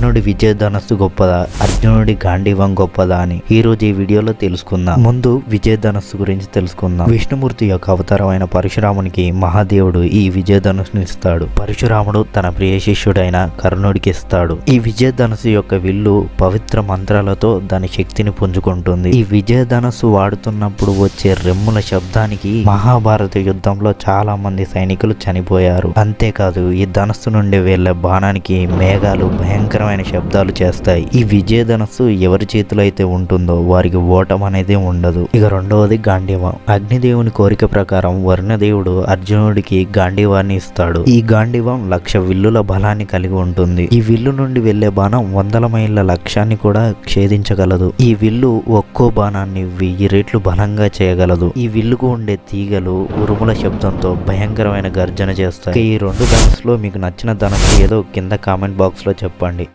కర్ణుడి విజయ ధనస్సు గొప్పదా? అర్జునుడి గాంధీవం గొప్పదా అని ఈ రోజు ఈ వీడియోలో తెలుసుకుందాం. ముందు విజయ ధనస్సు గురించి తెలుసుకుందాం. విష్ణుమూర్తి యొక్క అవతారమైన పరశురామునికి మహాదేవుడు ఈ విజయ ధనుస్సును ఇస్తాడు. పరశురాముడు తన ప్రియ శిష్యుడైన కర్ణుడికి ఇస్తాడు. ఈ విజయ ధనస్సు యొక్క విల్లు పవిత్ర మంత్రాలతో దాని శక్తిని పుంజుకుంటుంది. ఈ విజయ ధనస్సు వాడుతున్నప్పుడు వచ్చే రెమ్ముల శబ్దానికి మహాభారత యుద్ధంలో చాలా మంది సైనికులు చనిపోయారు. అంతేకాదు ఈ ధనస్సు నుండి వెళ్ళే బాణానికి మేఘాలు భయంకరమైన శబ్దాలు చేస్తాయి. ఈ విజయ ధనస్సు ఎవరి చేతిలో అయితే ఉంటుందో వారికి ఓటం అనేది ఉండదు. ఇక రెండవది గాంధీవం. అగ్నిదేవుని కోరిక ప్రకారం వరుణదేవుడు అర్జునుడికి గాంధీవాన్ని ఇస్తాడు. ఈ గాంధీవం లక్ష విల్లుల బలాన్ని కలిగి ఉంటుంది. ఈ విల్లు నుండి వెళ్ళే బాణం వందల మైళ్ళ లక్ష్యాన్ని కూడా ఛేదించగలదు. ఈ విల్లు ఒక్కో బాణాన్ని వెయ్యి రెట్లు బలంగా చేయగలదు. ఈ విల్లుకు ఉండే తీగలు ఉరుముల శబ్దంతో భయంకరమైన గర్జన చేస్తాయి. ఈ రెండు ధనస్సులో మీకు నచ్చిన ధనస్సు ఏదో కింద కామెంట్ బాక్స్లో చెప్పండి.